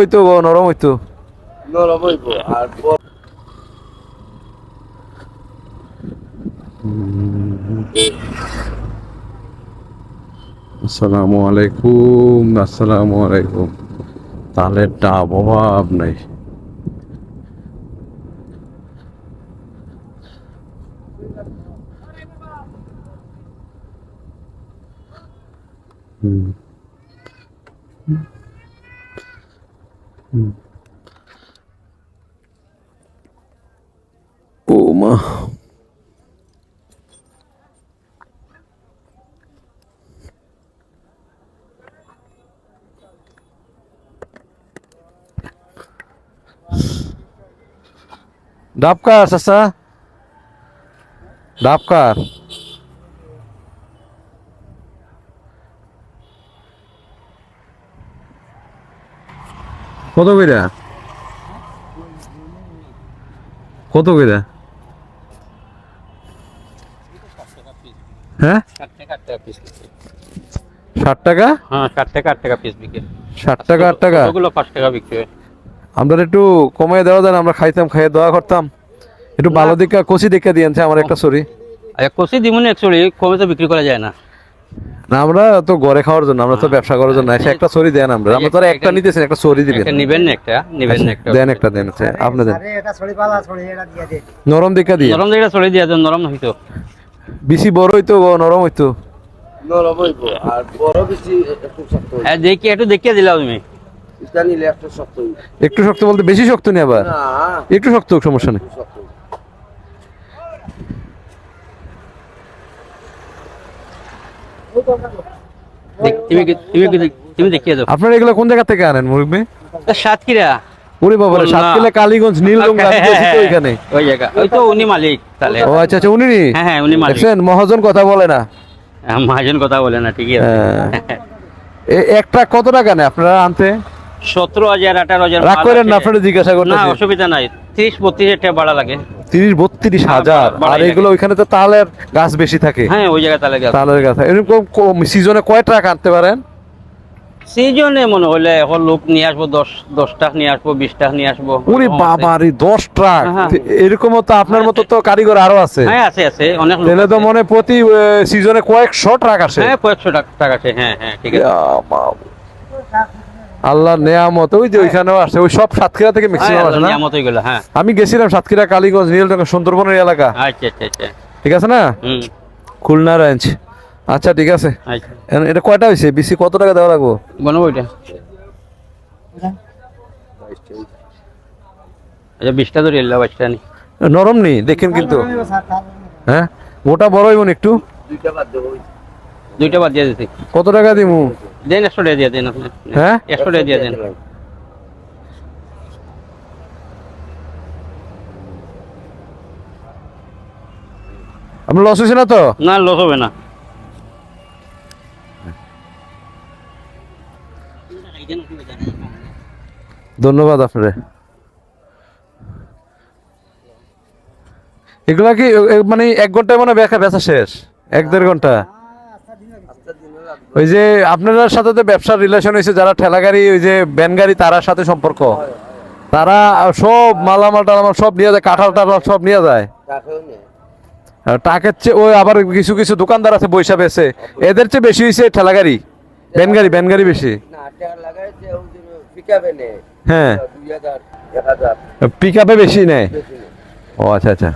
হইতো গো নরম হইতো। নরম হইব আর আসসালামু আলাইকুম আসসালামু আলাইকুম। তাহলে ডাব অভাব নাই। হুম। ও মা ডাব কার চাচা ডাব কত কইরা? কত কইরা? হ্যাঁ? ষাট টাকা? হ্যাঁ ষাট টাকা আট টাকা পিস বিক্রি ষাট টাকা আট টাকা? ওগুলো পাঁচ টাকা বিক্রি হয়। আমরা একটু দেওয়া যায় আমরা খাইতাম খাইয়ে করতাম। একটু ভালো দিকা কষি দিকা দিয়েছে আমার একটা সরি আচ্ছা কষি দিমুনি একচুয়ালি কমে তো বিক্রি করা যায় না। না আমরা তো ঘরে খাওয়ার জন্য আমরা তো ব্যবসা করার জন্য। এসে একটা সরি দেন আমরা। আমরা তো একটা নিতেছেন একটা সরি দিবেন। একটা নিবেন একটা নিবেন একটা। দেন একটা দেন আচ্ছা, আপনি দেন। আরে এটা ছড়ি পালা ছড়ি এটা দিয়ে দে। নরম দিকা দিয়ে। নরম দিকে দিয়া দেন নরম হইতো। বেশি বড় হইতো গো, নরম হইতো। নরম হইব আর বড় বেশি একটু শক্ত হ্যাঁ দেখি একটু দেখিয়ে দিলাম তুমি। একটু শক্ত একটু শক্ত বলতে বেশি শক্ত নেই আবার। না। একটু শক্ত সমস্যা নেই একটু শক্ত হইব। দেখ- তুমি তুমি তুমি দেখিয়ে দাও। আপনারা এগুলো কোন জায়গা থেকে আনেন মুরব্বী? সাতক্ষীরা। ওরে বাবা সাতক্ষীরা কালীগঞ্জ তো ওইখানে। ওই জায়গা। ওই তো উনি মালিক তাহলে। ও আচ্ছা আচ্ছা উনি? হ্যাঁ হ্যাঁ উনি মালিক। দেখছেন মহাজন কথা বলে না। হ্যাঁ, মহাজন কথা বলে না ঠিকই আছে। হ্যাঁ। একটা কত টাকা নেয় আপনারা আনতে? সতেরো হাজার আঠারো হাজার রাগ করেন না আপনারা জিজ্ঞাসা না অসুবিধা নাই। ত্রিশ বত্রিশ হাজার টাকা ভাড়া লাগে। তিরিশ বত্রিশ হ্যাঁ, হাজার? আর এগুলো ওইখানে তো তালের গাছ বেশি থাকে। হ্যাঁ ওই জায়গায় তাহলে গেছে। তালের গাছ এরকম সিজনে কয় ট্রাক আনতে পারেন? সিজনে মনে হলে এখন লোক নিয়ে আসব দশ দশটা নিয়ে আসব বিশটা নিয়ে আসব। উনি বাবা রে দশ ট্রাক হ্যাঁ। এরকমও তো আপনার মতো তো কারিগর আরও আছে। হ্যাঁ আছে আছে অনেক লোক তো মনে হয় প্রতি সিজনে কয়েকশো ট্রাক আসে। হ্যাঁ কয়েকশো টাকা টাকা আছে হ্যাঁ হ্যাঁ ঠিক আছে। আল্লাহ নেয়ামত ওই যে ওইখানেও আসে ওই সব সাতক্ষীরা থেকে ম্যাক্সিমাম হ্যাঁ, আসে না? হয়ে হ্যাঁ। আমি গেছিলাম সাতক্ষীরা কালীগঞ্জ নীলডাঙ্গা সুন্দরবনের এলাকা। আচ্ছা আচ্ছা আচ্ছা। ঠিক আছে না? খুলনা রেঞ্জ আচ্ছা ঠিক আছে। এটা কয়টা হয়েছে বেশি কত টাকা দেওয়া লাগবো? বনো ওইটা আচ্ছা বিশটা ধরে এলো বাইশটা নি নরম নেই দেখেন কিন্তু। হ্যাঁ? ওটা বড় হইব একটু? দুইটা বাদ দেবো। দুইটা বাদ দিয়ে দিতে কত টাকা দিমু? দেন একশো টাকা দিয়ে দেন আপনি। হ্যাঁ? একশো টাকা দিয়ে দেন। আপনার লস হয়েছে না তো? না লস হবে না। ধন্যবাদ আপনারে। এগুলা কি মানে এক ঘন্টায় মানে বেচা শেষ? এক দেড় ঘণ্টা? ওই যে আপনার সাথে তো ব্যবসার রিলেশন হয়েছে যারা ঠেলা গাড়ি ওই যে ব্যান গাড়ি তারার সাথে সম্পর্ক। তারা সব মালামাল টালামাল সব নিয়ে যায় কাঁঠাল টাঠাল সব নিয়ে যায়। টাকের চেয়ে ওই আবার কিছু কিছু দোকানদার আছে বৈশা বেছে। এদের চেয়ে বেশি হয়েছে ঠেলা গাড়ি ভ্যান গাড়ি ব্যান গাড়ি বেশি। হ্যাঁ। পিক আপে বেশি নেয়? ও আচ্ছা আচ্ছা।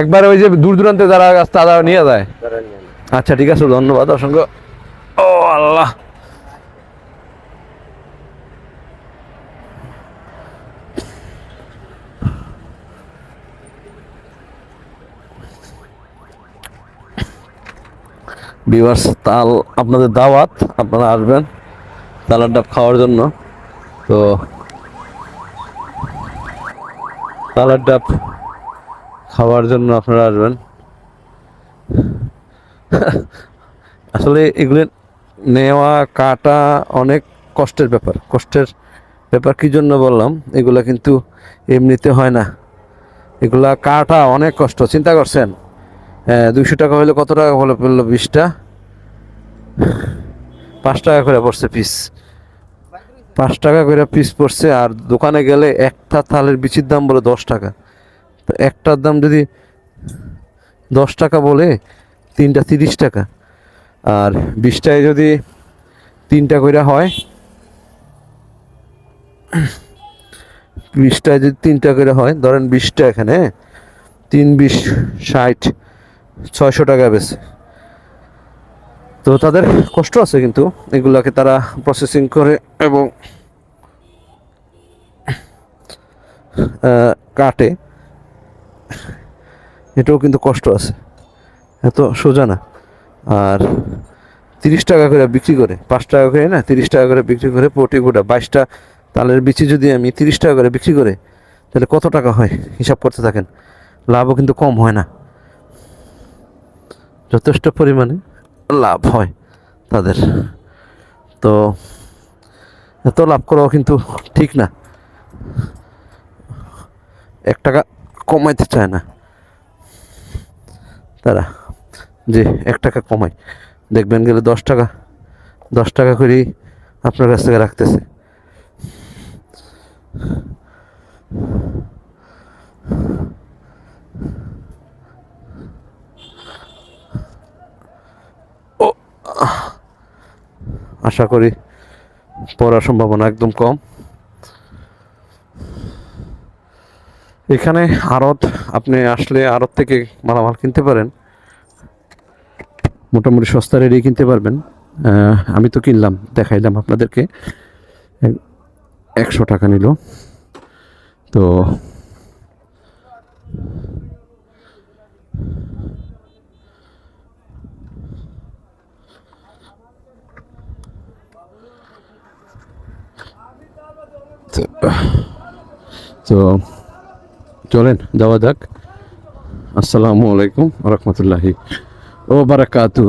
একবার ওই যে দূর দূরান্তে যারা তারা নিয়ে যায়। আচ্ছা ঠিক আছে ধন্যবাদ অসংখ্য। আল্লাহ। বিভার্স তাল আপনাদের দাওয়াত, আপনারা আসবেন তালার ডাব খাওয়ার জন্য। তো তালার ডাব খাওয়ার জন্য আপনারা আসবেন। আসলে এগুলো নেওয়া, কাটা অনেক কষ্টের ব্যাপার। কষ্টের ব্যাপার কি জন্য বললাম? এগুলা কিন্তু এমনিতে হয় না। এগুলা কাটা অনেক কষ্ট। চিন্তা করছেন? হ্যাঁ দুইশো টাকা হলে কত টাকা হলে পড়ল বিশটা? পাঁচ টাকা করে পড়ছে পিস পাঁচ টাকা করে পিস পড়ছে আর দোকানে গেলে একটা থালের বিচির দাম বলে দশ টাকা। তো একটার দাম যদি দশ টাকা বলে, তিনটা তিরিশ টাকা। আর বিশটায় যদি তিনটা করে হয়, বিশটায় যদি তিনটা করে হয়, ধরেন বিশটা এখানে, তিন বিশ ষাট, ছয়শো টাকা বেছে তো তাদের কষ্ট আছে কিন্তু এগুলাকে তারা প্রসেসিং করে এবং কাটে। এটাও কিন্তু কষ্ট আছে। এত সোজা না। আর তিরিশ টাকা করে বিক্রি করে, পাঁচ টাকা করে না, তিরিশ টাকা করে বিক্রি করে প্রতি গোটা বাইশটা তালের বিচি যদি আমি তিরিশ টাকা করে বিক্রি করে, তাহলে কত টাকা হয়? হিসাব করতে থাকেন। লাভও কিন্তু কম হয় না। যথেষ্ট পরিমাণে লাভ হয় তাদের। তো এত লাভ করাও কিন্তু ঠিক না। এক টাকা কমাইতে চায় না। তারা যে এক টাকা কমায় দেখবেন গেলে দশ টাকা দশ টাকা করেই আপনার কাছ থেকে রাখতেছে। ও, আশা করি পড়ার সম্ভাবনা একদম কম। এখানে আড়ত, আপনি আসলে আড়ত থেকে মালামাল কিনতে পারেন। মোটামুটি সস্তা রেডি কিনতে পারবেন। আমি তো কিনলাম, দেখাইলাম আপনাদেরকে। একশো টাকা নিল। তো তো- চলেন, যাওয়া যাক। আসসালামু আলাইকুম রহমতুল্লাহি। ও বারাকাতু।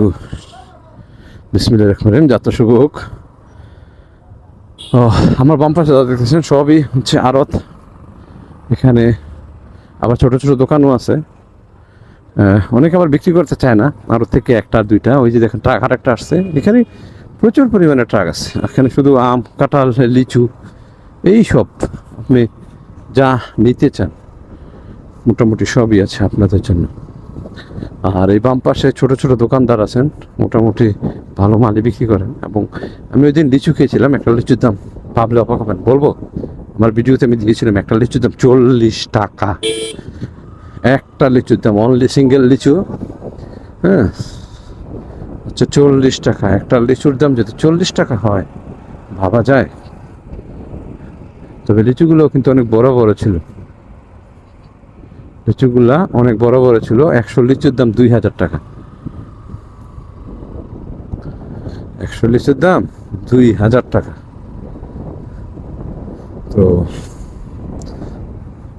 বিসমিল্লাহ রহমান যাত্রা শুভ হোক। আমার বাম পাশে যা দেখতেছেন, সবই হচ্ছে আড়ত এখানে আবার ছোট ছোট দোকানও আছে। অনেকে আবার বিক্রি করতে চায় না। আরও থেকে একটা, দুইটা। ওই যে দেখেন, ট্রাক আর একটা আসছে। এখানে প্রচুর পরিমাণে ট্রাক আছে। এখানে শুধু আম, কাঁঠাল, লিচু, এই সব আপনি যা নিতে চান, মোটামুটি সবই আছে আপনাদের জন্য। আর এই বাম পাশে ছোট ছোট দোকানদার আছেন, মোটামুটি ভালো মালই বিক্রি করেন এবং আমি ওই দিন লিচু খেয়েছিলাম, একটা লিচুর দাম ভাবলে অবাক হবেন। বলব, আমার ভিডিওতে আমি দিয়েছিলাম একটা লিচুর দাম চল্লিশ টাকা। একটা লিচুর দাম অনলি সিঙ্গেল লিচু। হ্যাঁ আচ্ছা চল্লিশ টাকা। একটা লিচুর দাম যদি চল্লিশ টাকা হয়, ভাবা যায়। তবে লিচুগুলো কিন্তু অনেক বড় বড় ছিল। লিচুগুলা অনেক বড় বড় ছিল। একশো লিচুর দাম দুই হাজার টাকা। একশো লিচুর দাম দুই হাজার টাকা। তো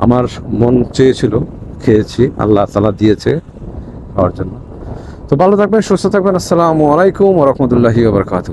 আমার মন চেয়েছিল, খেয়েছি, আল্লাহ তালা দিয়েছে খাওয়ার জন্য। তো ভালো থাকবেন, সুস্থ থাকবেন, আসসালামু আলাইকুম রহমতুল্লাহি ওবরকাত